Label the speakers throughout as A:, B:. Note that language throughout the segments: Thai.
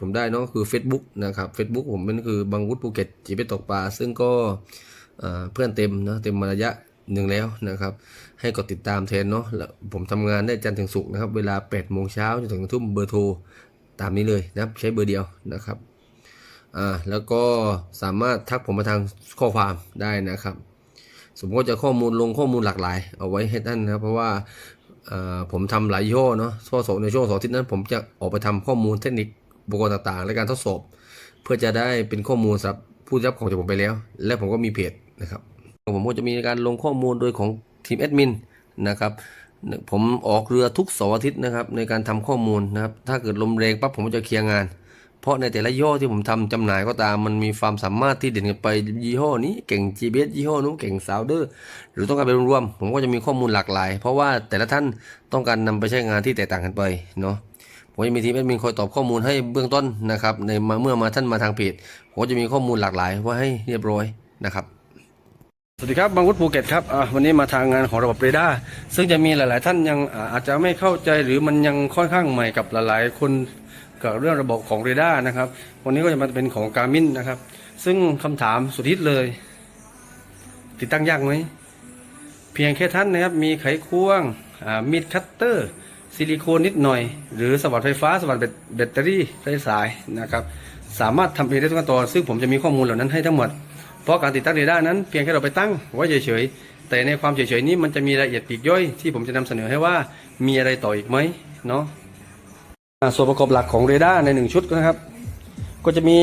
A: ผมได้เนาะคือ Facebook นะครับ Facebook ผมเป็นคือบางวุฒิภูเก็ตจีไปตกปลา ซึ่งก็เพื่อนเต็มนะเต็มมาระยะหนึ่งแล้วนะครับ ให้กดติดตามแทนเนาะแล้วผมทำงานได้จันทร์ถึงศุกร์นะครับ เวลา8โมงเช้าจนถึงทุ่มเบอร์โทรตามนี้เลยนะครับใช้เบอร์เดียวนะครับอ่าแล้วก็สามารถทักผมมาทางข้อความได้นะครับ สมมติจะข้อมูลลงข้อมูลหลากหลาย เอาไว้ให้ท่านนะครับเพราะว่าผมทำหลายย่อเนาะช่วงในช่วงสองทิตย์นั้นผมจะออกไปทำข้อมูลเทคนิค อุปกรณ์ต่างๆ และการทดสอบ เพื่อจะได้เป็นข้อมูลสำหรับผู้รับของจากผมไปแล้ว และผมก็มีเพจนะครับผมก็จะมีการลงข้อมูลโดยของทีมแอดมินนะครับผมออกเรือทุกเสาร์อาทิตย์นะครับในการทำข้อมูลนะครับถ้าเกิดลมแรงปั๊บผมก็จะเคลียร์งาน เพราะในแต่ละยี่ห้อที่ผมทำจำหน่ายก็ตามมันมีความสามารถที่เด่นกันไปยี่ห้อนี้เก่ง GPS ยี่ห้อนู้นเก่งซาวเดอร์หรือต้องการไปรวมๆผมก็จะมีข้อมูลหลากหลาย เพราะว่าแต่ละท่านต้องการนำไปใช้งานที่แตกต่างกันไปเนาะ ผมจะมีทีมแอดมินคอยตอบข้อมูลให้เบื้องต้นนะครับในมาเมื่อมาท่านมาทางเพจผมจะมีข้อมูลหลากหลายไว่าให้เรียบร้อยนะครับสวัสดีครับบางวุฒิภูเก็ตครับวันนี้มาทางงานของระบบเรดาร์ซึ่งจะมีหลาย ๆ ท่านยังอาจจะไม่เข้าใจหรือมันยังค่อนข้างใหม่กับหลาย ๆ คนกับเรื่องระบบของเรดาร์นะครับ วันนี้ก็จะมาเป็นของการมินนะครับ ซึ่งคำถามสุดฮิตเลย ติดตั้งยากไหมเพียงแค่ท่านนะครับมีไขควงมีดคัตเตอร์ ซิลิโคนนิดหน่อย หรือสว่านไฟฟ้าสว่านแบตแบตเตอรี่ไร้สายนะครับสามารถทำเองได้ทุกขั้นตอนซึ่งผมจะมีข้อมูลเหล่านั้นให้ทั้งหมด เพราะการติดตั้งเรดาร์นั้นเพียงแค่เราไปตั้งไว้เฉยๆ แต่ในความเฉยๆนี้มันจะมีรายละเอียดปีกย่อย ที่ผมจะนำเสนอให้ว่ามีอะไรต่ออีกไหมเนาะส่วนประกอบหลักของเรดาร์ในหนึ่งชุดนะครับ ก็จะมี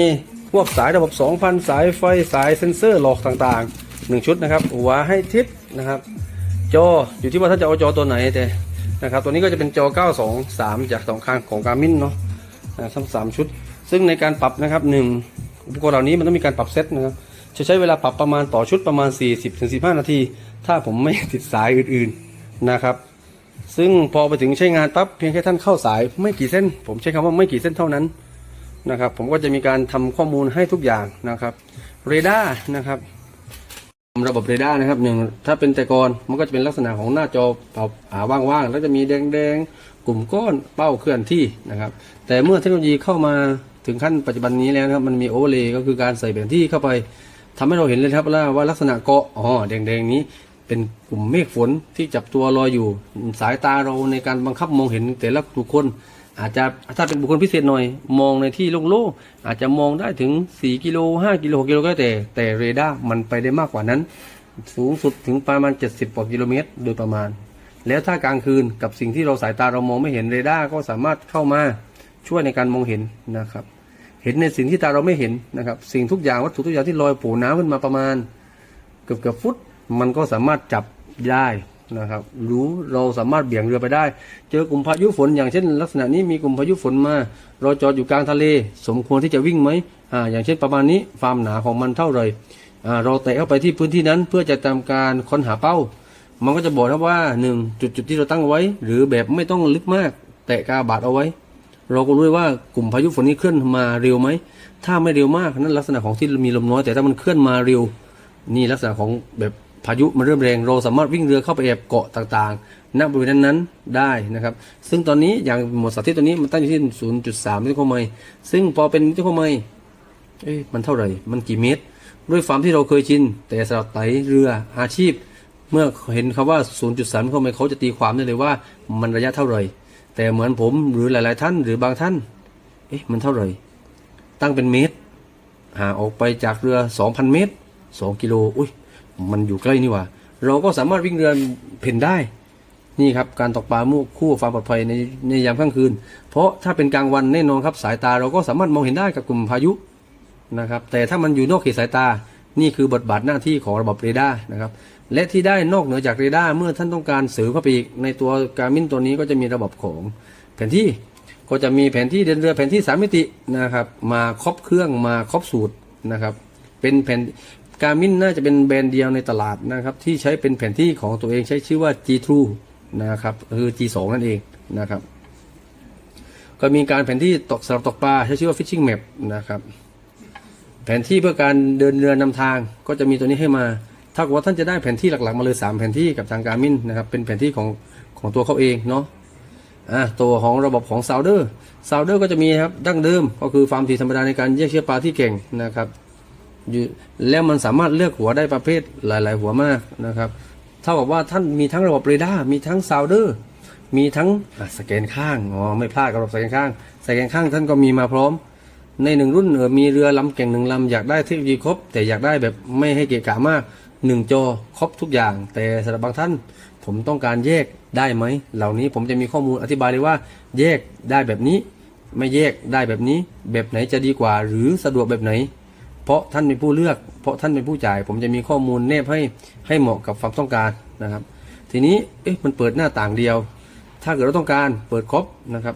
A: พวกสายระบบ 2,000 สายไฟสายเซ็นเซอร์หลอกต่างๆ 1 ชุดนะครับหัวให้ทิศนะครับ จออยู่ที่ว่าท่านจะเอาจอตัวไหนแต่ นะครับ ตัวนี้ก็จะเป็นจอ 923 จากสองข้างของการมินเนาะนะทั้งสามชุด ซึ่งในการปรับนะครับหนึ่งอุปกรณ์เหล่านี้มันต้องมีการปรับเซตนะครับจะใช้เวลาปรับประมาณต่อชุดประมาณ 40-15 นาที ถ้าผมไม่ติดสายอื่นๆนะครับซึ่งพอไปถึงใช้งานปั๊บเพียงแค่ท่านเข้าสายไม่กี่เส้น ผมใช้คำว่าไม่กี่เส้นเท่านั้นนะครับ ผมก็จะมีการทำข้อมูลให้ทุกอย่างนะครับเรดาร์นะครับ ระบบเรดาร์นะครับหนึ่งถ้าเป็นแต่ก่อนมันก็จะเป็นลักษณะของหน้าจอเปล่าว่างๆ แล้วจะมีแดงๆ กลุ่มก้อนเป้าเคลื่อนที่นะครับ แต่เมื่อเทคโนโลยีเข้ามาถึงขั้นปัจจุบันนี้แล้วนะครับ มันมีโอเวอร์เลย์ก็คือการใส่แผนที่เข้าไปทำให้เราเห็นเลยครับว่าว่าลักษณะเกาะอ๋อแดงๆนี้เป็นกลุ่มเมฆฝนที่จับตัวลอยอยู่สายตาเราในการบังคับมองเห็นแต่ละบุคคล อาจจะถ้าเป็นบุคคลพิเศษหน่อย มองในที่โล่งๆอาจจะมองได้ถึง 4 กิโล 5 กิโล6กิโลก็แต่ แต่เรดาร์มันไปได้มากกว่านั้น สูงสุดถึงประมาณ 70กว่ากิโลเมตร โดยประมาณ แล้วถ้ากลางคืนกับสิ่งที่เราสายตาเรามองไม่เห็นเรดาร์ก็สามารถเข้ามาช่วยในการมองเห็นนะครับ เห็นในสิ่งที่ตาเราไม่เห็นนะครับ สิ่งทุกอย่างวัตถุทุกอย่างที่ลอยโผล่น้ำขึ้นมาประมาณ เกือบเกือบฟุต มันก็สามารถจับได้ นะครับรู้เราสามารถเบี่ยงเรือไปได้ เจอกลุ่มพายุฝนอย่างเช่น ลักษณะนี้มีกลุ่มพายุฝนมา เราจอดอยู่กลางทะเล สมควรที่จะวิ่งไหมอ่าอย่างเช่นประมาณนี้ความหนาของมันเท่าไหร่อ่าเราแตะเข้าไปที่พื้นที่นั้นเพื่อจะทำการค้นหาเป้า มันก็จะบอกครับว่าหนึ่งจุดจุดที่เราตั้งไว้ หรือแบบไม่ต้องลึกมาก แตะกาบาดเอาไว้ เราก็รู้ได้ว่ากลุ่มพายุฝนนี้เคลื่อนมาเร็วไหมถ้าไม่เร็วมากนั่นลักษณะของที่มีลมน้อยแต่ถ้ามันเคลื่อนมาเร็ว นี่ลักษณะของแบบ พายุมันเริ่มแรงเราสามารถวิ่งเรือเข้าไปแอบเกาะต่างๆ ณบริเวณนั้นๆได้นะครับ ซึ่งตอนนี้อย่างหมดสาธิตตัวนี้มันตั้งอยู่ที่ 0.3มิลลิโครไมล์ซึ่งพอเป็นมิลลิโครไมเอ๊ะมันเท่าไหร่ มันกี่เมตร ด้วยความที่เราเคยชิน แต่สำหรับไตเรืออาชีพ เมื่อเห็นคำว่า 0.3มิลลิโครไมล์เขาจะตีความได้เลยว่ามันระยะเท่าไหร่ แต่เหมือนผมหรือหลายๆท่านหรือบางท่าน เอ๊ะมันเท่าไหร่ ตั้งเป็นเมตรห่างออกไปจากเรือ 2,000 เมตร 2 กิโล อุ้ย มันอยู่ใกล้นี่ว่า เราก็สามารถวิ่งเรือเพ่นได้ นี่ครับการตกปลามู่คู่ความปลอดภัยในในยามค่ำคืน เพราะถ้าเป็นกลางวันแน่นอนครับสายตาเราก็สามารถมองเห็นได้กับกลุ่มพายุนะครับ แต่ถ้ามันอยู่นอกเขตสายตา นี่คือบทบาทหน้าที่ของระบบเรดาร์นะครับ และที่ได้นอกเหนือจากเรดาร์เมื่อท่านต้องการเสริมเข้าไปอีกในตัวการมินตัวนี้ก็จะมีระบบของแผนที่ก็จะมีแผนที่เดินเรือแผนที่สามมิตินะครับ มาครอบเครื่องมาครอบสูตรนะครับ เป็นแผน การมินน่าจะเป็นแบรนด์เดียวในตลาดนะครับที่ใช้เป็นแผนที่ของตัวเองใช้ชื่อว่า G True นะครับคือ G2 นั่นเองนะครับ ก็มีการแผนที่ตกสำหรับตกปลาใช้ชื่อว่า Fishing Map นะครับแผนที่เพื่อการเดินเรือนำทางก็จะมีตัวนี้ให้มา ถ้ากว่าท่านจะได้แผนที่หลักๆ มาเลย 3 แผนที่กับทางการมินนะครับเป็นแผนที่ของของตัวเขาเองเนาะอะตัวของระบบของซาวเดอร์ซาวเดอร์ก็จะมีครับดั้งเดิมก็คือฟาร์มทีธรรมดาในการแยกเชื้อปลาที่เก่งนะครับ แล้วมันสามารถเลือกหัวได้ประเภทหลาย ๆ หัวมากนะครับ เท่ากับว่าท่านมีทั้งระบบเรดาร์มีทั้งซาวเดอร์มีทั้งสแกนข้างอ๋อไม่พลาดกับระบบสแกนข้าง สแกนข้างท่านก็มีมาพร้อม ในหนึ่งรุ่นเออมีเรือลำเก่งหนึ่งลำอยากได้เทคโนโลยีครบ แต่อยากได้แบบไม่ให้เกะกะมากหนึ่งจอครบทุกอย่าง แต่สำหรับบางท่าน ผมต้องการแยกได้ไหมเหล่านี้ผมจะมีข้อมูลอธิบายเลยว่า แยกได้แบบนี้ ไม่แยกได้แบบนี้ แบบไหนจะดีกว่า หรือสะดวกแบบไหน เพราะท่านเป็นผู้เลือก เพราะท่านเป็นผู้จ่าย ผมจะมีข้อมูลแนบให้ให้เหมาะกับความต้องการนะครับ ทีนี้เอ๊ะมันเปิดหน้าต่างเดียว ถ้าเกิดเราต้องการเปิดครบนะครับ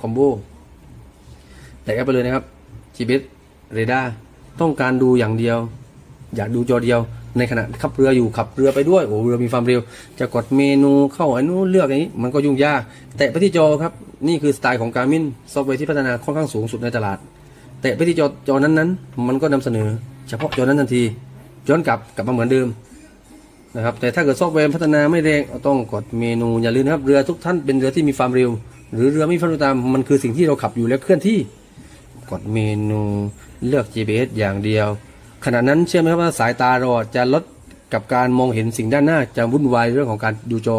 A: คอมโบแต่ก็ไปเลยนะครับ GPS เรดาร์ต้องการดูอย่างเดียว อยากดูจอเดียว ในขณะขับเรืออยู่ขับเรือไปด้วยโอ้เรือมีความเร็ว จะกดเมนูเข้าอันนู้นเลือกอย่างนี้มันก็ยุ่งยาก แตะไปที่จอครับนี่คือสไตล์ของการมินซอฟต์แวร์ที่พัฒนาค่อนข้างสูงสุดในตลาด แตะไปที่จอจอนั้นๆมันก็นำเสนอ เฉพาะจอนั้นทันทีย้อนกลับกลับมาเหมือนเดิมนะครับแต่ถ้าเกิดซอฟต์แวร์พัฒนาไม่แรงต้องกดเมนูอย่าลืมนะครับเรือทุกท่านเป็นเรือที่มีความเร็ว หรือเรือไม่มีความเร็วตามมันคือสิ่งที่เราขับอยู่และเคลื่อนที่ กดเมนูเลือก GPS อย่างเดียว ขณะนั้นเชื่อไหมครับว่าสายตาเราจะลดกับการมองเห็นสิ่งด้านหน้าจะวุ่นวายเรื่องของการดูจอ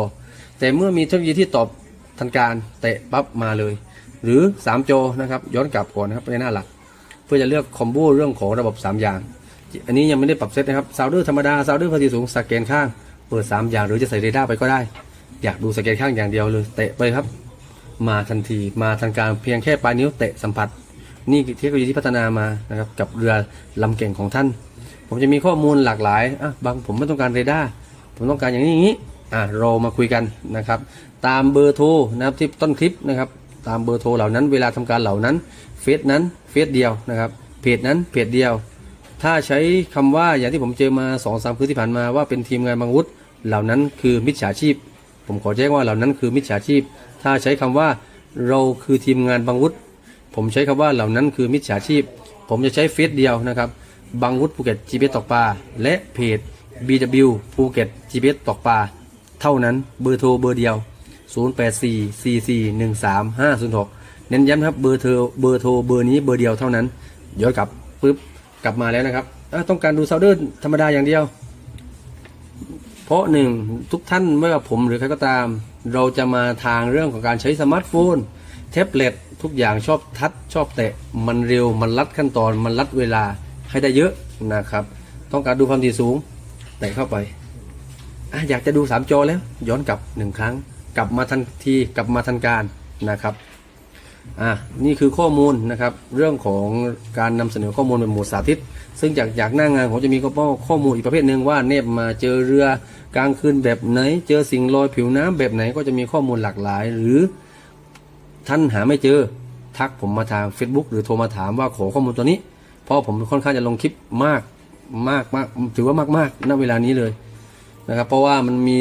A: แต่เมื่อมีเทคโนโลยีที่ตอบทันการเตะปั๊บมาเลย หรือ 3 จอนะครับย้อนกลับก่อนนะครับในหน้าหลัก พื่อจะเลือกคอมโบเรื่องของระบบ 3 อย่าง อันนี้ยังไม่ได้ปรับเซตนะครับซาวเดอร์ธรรมดาซาวเดอร์ภาษีสูงสแกนข้าง เปิด 3 อย่างหรือจะใส่เรดาร์ไปก็ได้ อยากดูสแกนข้างอย่างเดียวเลยเตะไปครับ มาทันทีมาทันการเพียงแค่ปลายนิ้วเตะสัมผัส นี่เทคโนโลยีที่พัฒนามานะครับกับเรือลำเก่งของท่าน ผมจะมีข้อมูลหลากหลายอะบางผมไม่ต้องการเรดาร์ผมต้องการอย่างนี้อย่างนี้อะเรามาคุยกันนะครับ ตามเบอร์โทรนะครับที่ต้นคลิปนะครับ ตามเบอร์โทรเหล่านั้น เวลาทำการเหล่านั้นเฟซนั้นเฟซเดียวนะครับเพจนั้นเพจเดียว ถ้าใช้คำว่าอย่างที่ผมเจอมาสองสามคืนที่ผ่านมาว่าเป็นทีมงานบางวุฒิเหล่านั้นคือมิจฉาชีพ ผมขอแจ้งว่าเหล่านั้นคือมิจฉาชีพ ถ้าใช้คำว่าเราคือทีมงานบางวุฒิผมใช้คำว่าเหล่านั้นคือมิจฉาชีพ ผมจะใช้เฟซเดียวนะครับบางวุฒิภูเก็ตจีเบตตกปลาและเพจ BW ภูเก็ตจีเบตตกปลาเท่านั้นเบอร์โทรเบอร์เดียว 0844413506 เน้นย้ำครับเบอร์โทรเบอร์โทรเบอร์นี้เบอร์เดียวเท่านั้นย้อนกลับปุ๊บกลับมาแล้วนะครับต้องการดูซาวเดอร์ธรรมดาอย่างเดียว เพราะหนึ่งทุกท่านไม่ว่าผมหรือใครก็ตาม เราจะมาทางเรื่องของการใช้สมาร์ทโฟนแท็บเล็ตทุกอย่างชอบทัชชอบแตะ มันเร็วมันลัดขั้นตอนมันลัดเวลาให้ได้เยอะนะครับ ต้องการดูความถี่สูง แตะเข้าไปออยากจะดูสามจอแล้ว ย้อนกลับหนึ่งครั้ง กลับมาทันทีกลับมาทันการนะครับอะนี่คือข้อมูลนะครับเรื่องของการนำเสนอข้อมูลเป็นหมวดสาธิต ซึ่งจากจากหน้างานผมจะมีข้อข้อมูลอีกประเภทหนึ่งว่าเนบมาเจอเรือกลางคืนแบบไหน เจอสิ่งลอยผิวน้ำแบบไหนก็จะมีข้อมูลหลากหลาย หรือท่านหาไม่เจอทักผมมาทาง Facebook หรือโทรมาถามว่าขอข้อมูลตัวนี้ เพราะผมค่อนข้างจะลงคลิปมากมากมากถือว่ามากมากๆณเวลานี้เลย นะครับ เพราะว่ามันมี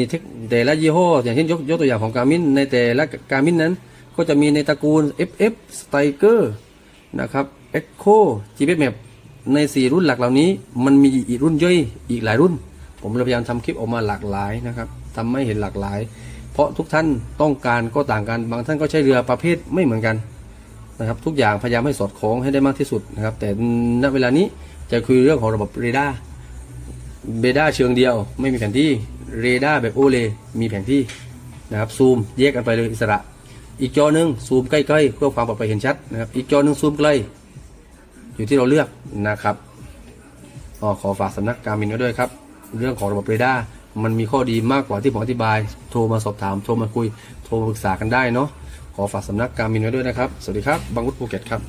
A: แต่ละยี่ห้อ อย่างเช่นยกยกตัวอย่างของการมินในแต่ละการมินนั้น ก็จะมีในตระกูล FF Striker นะครับ Echo GPS Map ใน 4 รุ่นหลักเหล่านี้ มันมีอีกรุ่นย่อยอีกหลายรุ่น ผมพยายามทำคลิปออกมาหลากหลายนะครับทำให้เห็นหลากหลาย เพราะทุกท่านต้องการก็ต่างกัน บางท่านก็ใช้เรือประเภทไม่เหมือนกันนะครับทุกอย่างพยายามให้สอดคล้องให้ได้มากที่สุดนะครับแต่ณเวลานี้จะคุยเรื่องของระบบเรดาร์ เบด้าเชิงเดียว ไม่มีแผนที่เรดาร์แบบโอเลมีแผนที่นะครับซูมแยกกันไปเลยอิสระ อีกจอหนึ่งซูมใกล้ๆเพื่อความปลอดภัยเห็นชัดนะครับอีกจอหนึ่งซูมไกล้อยู่ที่เราเลือกนะครับอ๋อขอฝากสำนักการมินไว้ด้วยครับ เรื่องของระบบเรดาร์มันมีข้อดีมากกว่าที่ผมอธิบาย โทรมาสอบถาม โทรมาคุย โทรมาปรึกษากันได้เนาะขอฝากสำนักการมินไว้ด้วยนะครับ สวัสดีครับบางวุฒิภูเก็ตครับ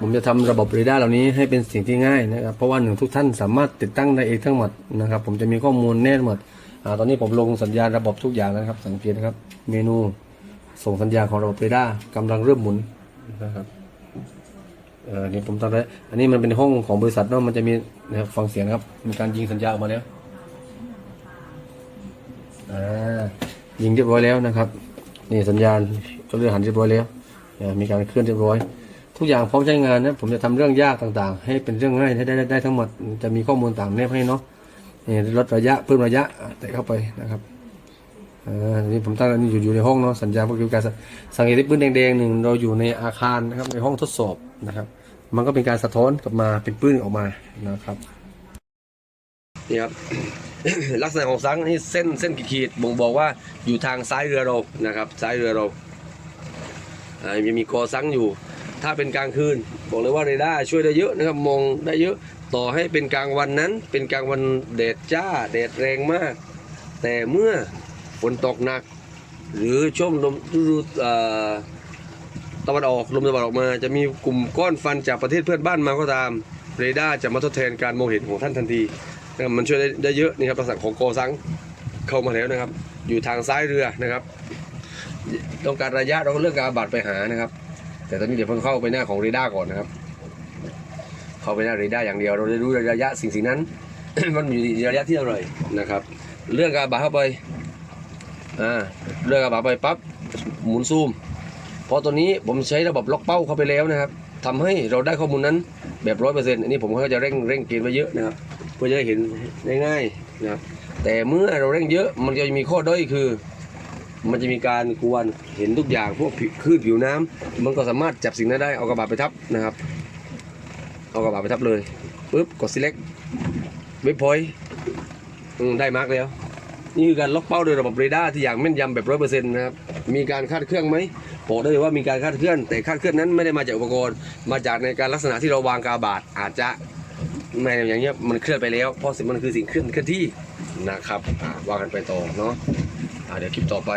A: ผมจะทำระบบเรดาร์เหล่านี้ให้เป็นสิ่งที่ง่ายนะครับ เพราะว่าหนึ่งทุกท่านสามารถติดตั้งได้เองทั้งหมดนะครับ ผมจะมีข้อมูลแน่นหมดอตอนนี้ผมลงสัญญาณระบบทุกอย่างแล้วนะครับ สังเกตนะครับ เมนูส่งสัญญาณของระบบเรดาร์กำลังเริ่มหมุนนะครับเออนี่ผมทำได้อันนี้มันเป็นห้องของบริษัทเนาะมันจะมีนะครับฟังเสียงครับ มีการยิงสัญญาออกมาแล้วอ่ายิงเรียบร้อยแล้วนะครับ นี่สัญญาณก็เลื่อนหันเรียบร้อยแล้วมีการเคลื่อนเรียบร้อย ทุกอย่างพร้อมใช้งานนะผมจะทำเรื่องยากต่างๆ ให้เป็นเรื่องง่ายให้ได้ได้ได้ทั้งหมดจะมีข้อมูลต่างแนบให้เนาะนี่ลดระยะเพิ่มระยะแตะเข้าไปนะครับอ่าทีนี้ผมตั้งอันนี้อยู่อยู่ในห้องเนาะสัญญาณก็คือการสังเกตที่ปืนแดงๆหนึ่งเราอยู่ในอาคารนะครับในห้องทดสอบนะครับ มันก็เป็นการสะท้อนกลับมาเป็นปืนออกมานะครับนี่ครับลักษณะของซังนี่เส้นเส้นขีดๆบ่งบอกว่าอยู่ทางซ้ายเรือเรานะครับ ซ้ายเรือเราอ่ายังมีกอซังอยู่ ถ้าเป็นกลางคืน บอกเลยว่าเรดาร์ช่วยได้เยอะนะครับมองได้เยอะต่อให้เป็นกลางวันนั้น เป็นกลางวันแดดจ้าแดดแรงมาก แต่เมื่อฝนตกหนัก หรือช่วงลมฤดูตะวันออกลมตะวันออกมา จะมีกลุ่มก้อนฟันจากประเทศเพื่อนบ้านมาก็ตามเรดาร์จะมาทดแทนการมองเห็นของท่านทันทีนะครับมันช่วยได้ไดเยอะนี่ครับลักษณะของโกซังเข้ามาแล้วนะครับ อยู่ทางซ้ายเรือนะครับ ต้องการระยะเราก็เลือกการบัดไปหานะครับ แต่ตอนนี้เดี๋ยวเพิ่งเข้าไปหน้าของเรดาร์ก่อนนะครับ เข้าไปหน้าเรดาร์อย่างเดียวเราได้รู้ระยะสิ่งสิ่งนั้น มันอยู่ในระยะที่เท่าไหร่นะครับ เลื่อนการบัดเข้าไปอ่าเลื่อนการบัดไปปั๊บหมุนซูมเพราะตัวนี้ผมใช้ระบบล็อกเป้าเข้าไปแล้วนะครับทำให้เราได้ข้อมูลนั้นแบบร้อยเปอร์เซ็นต์อันนี้ผมก็จะเร่งเร่งเกณฑ์ไว้เยอะนะครับเพื่อจะได้เห็นได้ง่ายนะครับแต่เมื่อเราเร่งเยอะมันจะมีข้อด้อยคือ มันจะมีการกวนเห็นทุกอย่างพวกคลื่นผิวน้ำมันก็สามารถจับสิ่งนั้นได้เอากระบะไปทับนะครับ เอากระบะไปทับเลยปุ๊บกด select เว็บพอยต์ได้มาร์กแล้ว นี่คือการล็อกเป้าโดยระบบเรดาร์ที่อย่างแม่นยำแบบร้อยเปอร์เซ็นต์นะครับมีการคาดเคลื่อนไหมบอกได้เลยว่ามีการคาดเคลื่อน แต่คาดเคลื่อนนั้นไม่ได้มาจากอุปกรณ์ มาจากในการลักษณะที่เราวางกาบาดอาจจะไม่อย่างเงี้ยมันเคลื่อนไปแล้ว เพราะสิ่งมันคือสิ่งเคลื่อนเคลื่อนที่นะครับอ่าว่ากันไปต่อเนาะ เดี๋ยวคลิปต่อไป